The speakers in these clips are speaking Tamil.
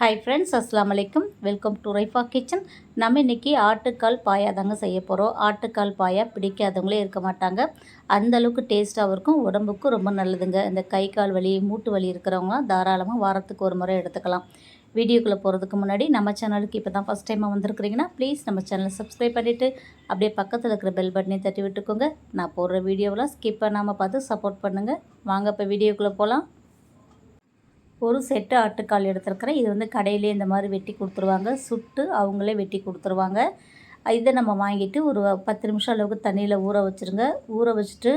ஹாய் ஃப்ரெண்ட்ஸ் அஸ்லாம் வலைக்கும் வெல்கம் டு ரைஃபா கிச்சன் நம்ம இன்றைக்கி ஆட்டுக்கால் பாயா தாங்க செய்ய போகிறோம் ஆட்டுக்கால் பாயா பிடிக்காதவங்களே இருக்க மாட்டாங்க. அந்த அளவுக்கு டேஸ்ட்டாகவும் இருக்கும். உடம்புக்கும் ரொம்ப நல்லதுங்க. இந்த கை கால் வலி மூட்டு வலி இருக்கிறவங்களாம் தாராளமாக வாரத்துக்கு ஒரு முறை எடுத்துக்கலாம். வீடியோக்குள்ளே போகிறதுக்கு முன்னாடி நம்ம சேனலுக்கு இப்போ தான் ஃபஸ்ட் டைமாக வந்திருக்கிறீங்கன்னா ப்ளீஸ் நம்ம சேனலை சப்ஸ்கிரைப் பண்ணிவிட்டு அப்படியே பக்கத்தில் இருக்கிற பெல் பட்டனையும் தட்டி விட்டுக்கோங்க. நான் போடுற வீடியோவெலாம் ஸ்கிப் பண்ணாமல் பார்த்து சப்போர்ட் பண்ணுங்கள் வாங்க இப்போ வீடியோக்குள்ளே போகலாம் ஒரு செட்டு ஆட்டுக்கால் எடுத்துருக்கிறேன். இது வந்து கடையிலே இந்த மாதிரி வெட்டி கொடுத்துருவாங்க. சுட்டு அவங்களே வெட்டி கொடுத்துருவாங்க. இதை நம்ம வாங்கிட்டு ஒரு பத்து நிமிஷம் அளவுக்கு தண்ணியில் ஊற வச்சுருங்க. ஊற வச்சுட்டு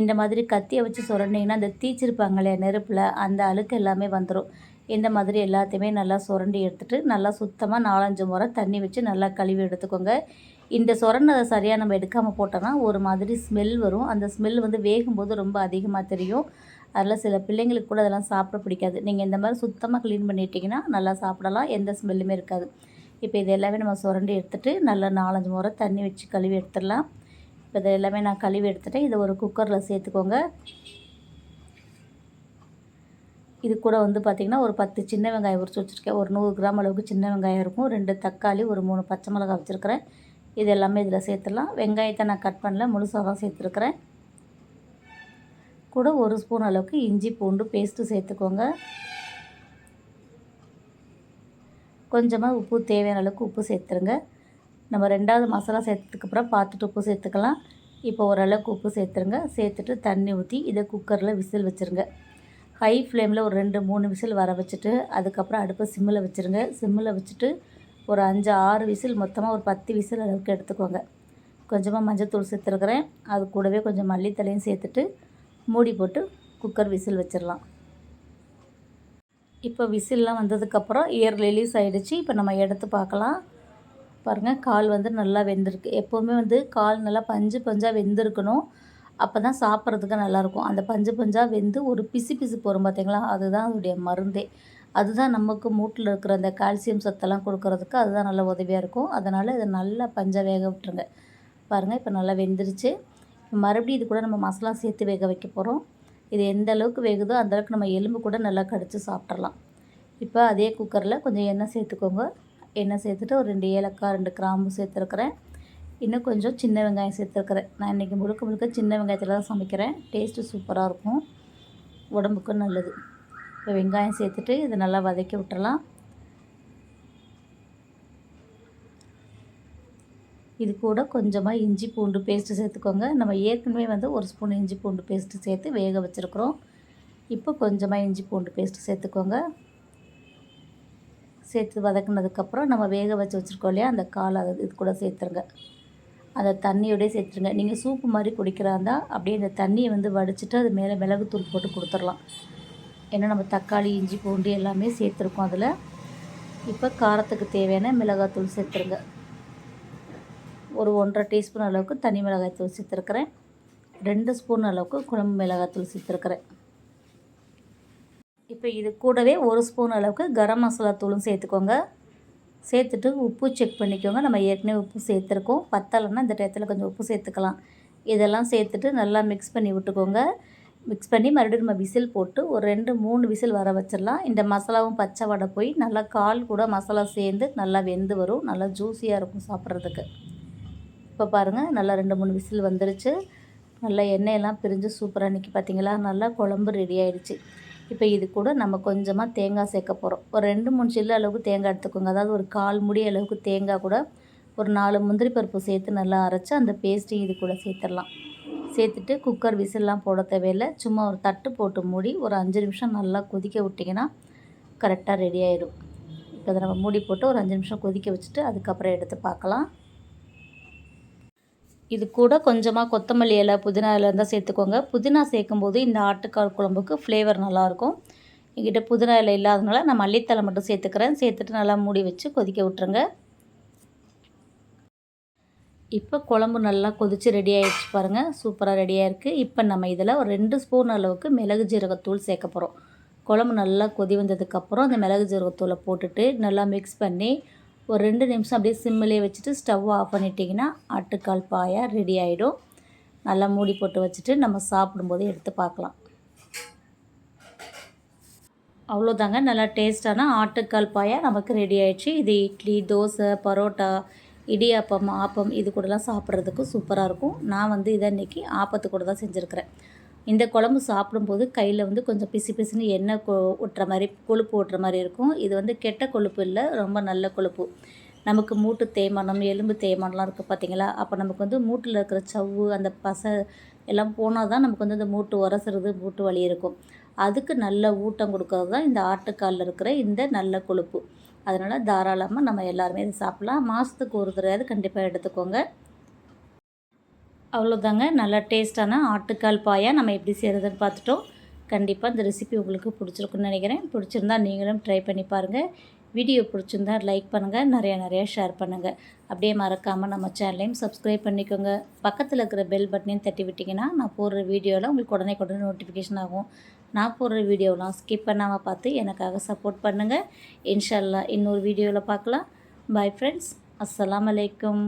இந்த மாதிரி கத்தியை வச்சு சுரண்டிங்கன்னா அந்த தீச்சிருப்பாங்க இல்லையா நெருப்பில் அந்த அழுக்கு எல்லாமே வந்துடும் இந்த மாதிரி எல்லாத்தையுமே நல்லா சுரண்டி எடுத்துகிட்டு நல்லா சுத்தமாக நாலஞ்சு முறை தண்ணி வச்சு நல்லா கழுவி எடுத்துக்கோங்க. இந்த சுரண்டதை சரியாக நம்ம எடுக்காமல் போட்டோன்னா ஒரு மாதிரி ஸ்மெல் வரும். அந்த ஸ்மெல் வந்து வேகும்போது ரொம்ப அதிகமாக தெரியும். அதில் சில பிள்ளைங்களுக்கு கூட அதெல்லாம் சாப்பிட பிடிக்காது. நீங்கள் இந்த மாதிரி சுத்தமாக க்ளீன் பண்ணிட்டீங்கன்னா நல்லா சாப்பிடலாம். எந்த ஸ்மெல்லுமே இருக்காது. இப்போ இது எல்லாமே நம்ம சுரண்டி எடுத்துகிட்டு நல்லா நாலஞ்சு முறை தண்ணி வச்சு கழுவி எடுத்துடலாம். இப்போ இதை எல்லாமே நான் கழுவி எடுத்துகிட்டு இதை ஒரு குக்கரில் சேர்த்துக்கோங்க. இது கூட வந்து பார்த்திங்கன்னா ஒரு பத்து சின்ன வெங்காயம் உரிச்சு வச்சுருக்கேன். ஒரு நூறு கிராம் அளவுக்கு சின்ன வெங்காயம் இருக்கும். ரெண்டு தக்காளி ஒரு மூணு பச்சை மிளகாய் வச்சுருக்கிறேன். இது எல்லாமே இதில் சேர்த்துடலாம். வெங்காயத்தை நான் கட் பண்ணல. முழுசாக தான் சேர்த்துருக்குறேன். கூட ஒரு ஸ்பூன் அளவுக்கு இஞ்சி பூண்டு பேஸ்ட்டு சேர்த்துக்கோங்க. கொஞ்சமாக உப்பு தேவையான அளவுக்கு உப்பு சேர்த்துருங்க. நம்ம ரெண்டாவது மசாலா சேர்த்ததுக்கப்புறம் பார்த்துட்டு உப்பு சேர்த்துக்கலாம். இப்போ ஓரளவுக்கு உப்பு சேர்த்துருங்க. சேர்த்துட்டு தண்ணி ஊற்றி இதை குக்கரில் விசில் வச்சுருங்க. ஹை ஃப்ளேமில் ஒரு ரெண்டு மூணு விசில் வர வச்சுட்டு அதுக்கப்புறம் அடுப்பை சிம்மில் வச்சுருங்க. சிம்மில் வச்சுட்டு ஒரு அஞ்சு ஆறு விசில் மொத்தமாக ஒரு பத்து விசில் அளவுக்கு எடுத்துக்கோங்க. கொஞ்சமாக மஞ்சள் தூள் சேர்த்துருக்குறேன். அது கூடவே கொஞ்சம் மல்லித்தலையும் சேர்த்துட்டு மூடி போட்டு குக்கர் விசில் வச்சிடலாம் இப்போ விசில்லாம் வந்ததுக்கப்புறம் இயர் ரிலீஸ் ஆகிடுச்சு இப்போ நம்ம எடுத்து பார்க்கலாம். பாருங்கள் கால் வந்து நல்லா வெந்திருக்கு. எப்போவுமே வந்து கால் நல்லா பஞ்சு பஞ்சாக வெந்திருக்கணும். அப்போ தான் சாப்பிட்றதுக்கு நல்லாயிருக்கும். அந்த பஞ்சு பஞ்சாக வெந்து ஒரு பிசு பிசு போகிறோம் பார்த்தீங்களா அதுதான் அதோடைய மருந்தே. அதுதான் நமக்கு மூட்டில் இருக்கிற அந்த கால்சியம் சத்தெல்லாம் கொடுக்கறதுக்கு அதுதான் நல்ல உதவியாக இருக்கும். அதனால் இதை நல்லா பஞ்சை வேக விட்டுருங்க. பாருங்கள் இப்போ நல்லா வெந்துருச்சு. மறுபடியும் இது கூட நம்ம மசாலா சேர்த்து வேக வைக்க போகிறோம் இது எந்த அளவுக்கு வேகுதோ அந்தளவுக்கு நம்ம எலும்பு கூட நல்லா கடித்து சாப்பிட்றலாம் இப்போ அதே குக்கரில் கொஞ்சம் எண்ணெய் சேர்த்துக்கோங்க. எண்ணெய் சேர்த்துட்டு ஒரு ரெண்டு ஏலக்காய் ரெண்டு கிராம்பு சேர்த்துருக்குறேன். இன்னும் கொஞ்சம் சின்ன வெங்காயம் சேர்த்துருக்குறேன். நான் இன்றைக்கி முழுக்க முழுக்க சின்ன வெங்காயத்தில் தான் சமைக்கிறேன். டேஸ்ட்டு சூப்பராக இருக்கும். உடம்புக்கும் நல்லது. இப்போ வெங்காயம் சேர்த்துட்டு இதை நல்லா வதக்கி விட்டுறலாம். இது கூட கொஞ்சமாக இஞ்சி பூண்டு பேஸ்ட்டு சேர்த்துக்கோங்க. நம்ம ஏற்கனவே வந்து ஒரு ஸ்பூன் இஞ்சி பூண்டு பேஸ்ட்டு சேர்த்து வேக வச்சுருக்குறோம். இப்போ கொஞ்சமாக இஞ்சி பூண்டு பேஸ்ட்டு சேர்த்துக்கோங்க. சேர்த்து வதக்குனதுக்கப்புறம் நம்ம வேக வச்சு வச்சுருக்கோம் இல்லையா? அந்த கால் அது இது கூட சேர்த்துருங்க. அந்த தண்ணியோடய சேர்த்துருங்க. நீங்கள் சூப்பு மாதிரி குடிக்கிறா இருந்தால் அப்படியே இந்த தண்ணியை வந்து வடிச்சிட்டு அது மேலே மிளகுத்தூள் போட்டு கொடுத்துடலாம். ஏன்னா நம்ம தக்காளி இஞ்சி பூண்டு எல்லாமே சேர்த்துருக்கோம் அதில். இப்போ காரத்துக்கு தேவையான மிளகாத்தூள் சேர்த்துருங்க. ஒரு ஒன்றரை டீஸ்பூன் அளவுக்கு தனி மிளகாய் தூள் சேர்த்துருக்குறேன். ரெண்டு ஸ்பூன் அளவுக்கு குழம்பு மிளகாய் தூள் சேர்த்துருக்குறேன். இப்போ இது கூடவே ஒரு ஸ்பூன் அளவுக்கு கரம் மசாலா தூளும் சேர்த்துக்கோங்க. சேர்த்துட்டு உப்பு செக் பண்ணிக்கோங்க. நம்ம ஏற்கனவே உப்பு சேர்த்துருக்கோம். பத்தலைன்னா இந்த டயத்தில் கொஞ்சம் உப்பு சேர்த்துக்கலாம். இதெல்லாம் சேர்த்துட்டு நல்லா மிக்ஸ் பண்ணி விட்டுக்கோங்க. மிக்ஸ் பண்ணி மறுபடியும் நம்ம விசில் போட்டு ஒரு ரெண்டு மூணு விசில் வர வச்சிடலாம். இந்த மசாலாவும் பச்சை வடை போய் நல்லா கால் கூட மசாலா சேர்ந்து நல்லா வெந்து வரும். நல்லா ஜூஸியாக இருக்கும் சாப்பிட்றதுக்கு. இப்போ பாருங்கள் நல்லா ரெண்டு மூணு விசில் வந்துருச்சு. நல்லா எண்ணெயெல்லாம் பிரிஞ்சு சூப்பராக நிற்கி பார்த்தீங்களா நல்லா குழம்பு ரெடி ஆகிடுச்சு இப்போ இது கூட நம்ம கொஞ்சமாக தேங்காய் சேர்க்க போகிறோம் ஒரு ரெண்டு மூணு சில்லு அளவுக்கு தேங்காய் எடுத்துக்கோங்க. அதாவது ஒரு கால் முடி அளவுக்கு தேங்காய் கூட ஒரு நாலு முந்திரி பருப்பு சேர்த்து நல்லா அரைச்சி அந்த பேஸ்ட்டையும் இது கூட சேர்த்துடலாம். சேர்த்துட்டு குக்கர் விசில்லாம் போட தேவையில்லை. சும்மா ஒரு தட்டு போட்டு மூடி ஒரு அஞ்சு நிமிஷம் நல்லா கொதிக்க விட்டிங்கன்னா கரெக்டாக ரெடி ஆகிடும் இப்போ அதை நம்ம மூடி போட்டு ஒரு அஞ்சு நிமிஷம் கொதிக்க வச்சுட்டு அதுக்கப்புறம் எடுத்து பார்க்கலாம் இது கூட கொஞ்சமாக கொத்தமல்லி இலை புதினா இலை இருந்தால் சேர்த்துக்கோங்க. புதினா சேர்க்கும்போது இந்த ஆட்டுக்கால் குழம்புக்கு ஃப்ளேவர் நல்லாயிருக்கும். எங்கிட்ட புதினா இலை இல்லாதனால நான் மல்லித்தலை மட்டும் சேர்த்துக்கிறேன். சேர்த்துட்டு நல்லா மூடி வச்சு கொதிக்க விட்டுருங்க. இப்போ குழம்பு நல்லா கொதித்து ரெடி ஆகிடுச்சு பாருங்கள் சூப்பராக ரெடியாக இருக்குது இப்போ நம்ம இதில் ஒரு ரெண்டு ஸ்பூன் அளவுக்கு மிளகு ஜீரகத்தூள் சேர்க்க போகிறோம் குழம்பு நல்லா கொதி வந்ததுக்கப்புறம் அந்த மிளகு ஜீரகத்தூளை போட்டுட்டு நல்லா மிக்ஸ் பண்ணி ஒரு ரெண்டு நிமிஷம் அப்படியே சிம்மிலே வச்சுட்டு ஸ்டவ் ஆஃப் பண்ணிட்டிங்கன்னா ஆட்டுக்கால் பாயா ரெடி ஆகிடும் நல்லா மூடி போட்டு வச்சுட்டு நம்ம சாப்பிடும்போது எடுத்து பார்க்கலாம். அவ்வளோதாங்க. நல்லா டேஸ்டான ஆட்டுக்கால் பாயா நமக்கு ரெடி ஆயிடுச்சு. இது இட்லி தோசை பரோட்டா இடியாப்பம் ஆப்பம் இது கூடலாம் சாப்பிட்றதுக்கு சூப்பராக இருக்கும். நான் வந்து இதை இன்றைக்கி ஆப்பத்து கூட தான் செஞ்சுருக்கிறேன். இந்த குழம்பு சாப்பிடும்போது கையில் வந்து கொஞ்சம் பிசு பிசுன்னு எண்ணெய் கொ ஒட்டுற மாதிரி கொழுப்பு ஒட்டுற மாதிரி இருக்கும். இது வந்து கெட்ட கொழுப்பு இல்லை ரொம்ப நல்ல கொழுப்பு. நமக்கு மூட்டு தேய்மானம் எலும்பு தேய்மானம்லாம் இருக்குது பார்த்தீங்களா அப்போ நமக்கு வந்து மூட்டில் இருக்கிற சவ்வு அந்த பசை எல்லாம் போனால் தான் நமக்கு வந்து இந்த மூட்டு உரசுறது மூட்டு வலி இருக்கும். அதுக்கு நல்ல ஊட்டம் கொடுக்கறது தான் இந்த ஆட்டுக்காலில் இருக்கிற இந்த நல்ல கொழுப்பு. அதனால் தாராளமாக நம்ம எல்லாருமே இதை சாப்பிட்லாம். மாதத்துக்கு ஒரு தடவையாவது கண்டிப்பாக எடுத்துக்கோங்க. அவ்வளோதாங்க. நல்லா டேஸ்ட்டான ஆட்டுக்கால் பாயா நம்ம எப்படி செய்கிறதுன்னு பார்த்துட்டோம். கண்டிப்பாக இந்த ரெசிபி உங்களுக்கு பிடிச்சிருக்குன்னு நினைக்கிறேன். பிடிச்சிருந்தா நீங்களும் ட்ரை பண்ணி பாருங்கள் வீடியோ பிடிச்சிருந்தா லைக் பண்ணுங்கள் நிறையா நிறையா ஷேர் பண்ணுங்கள் அப்படியே மறக்காமல் நம்ம சேனலையும் சப்ஸ்கிரைப் பண்ணிக்கோங்க. பக்கத்தில் இருக்கிற பெல் பட்டனையும் தட்டி விட்டிங்கன்னா நான் போடுற வீடியோவில் உங்களுக்கு உடனே உடனே நோட்டிஃபிகேஷன் ஆகும். நான் போடுற வீடியோலாம் ஸ்கிப் பண்ணாமல் பார்த்து எனக்காக சப்போர்ட் பண்ணுங்கள் இன்ஷால்லா இன்னொரு வீடியோவில் பார்க்கலாம். பாய் ஃப்ரெண்ட்ஸ் அஸ்லாம் அலைக்கும்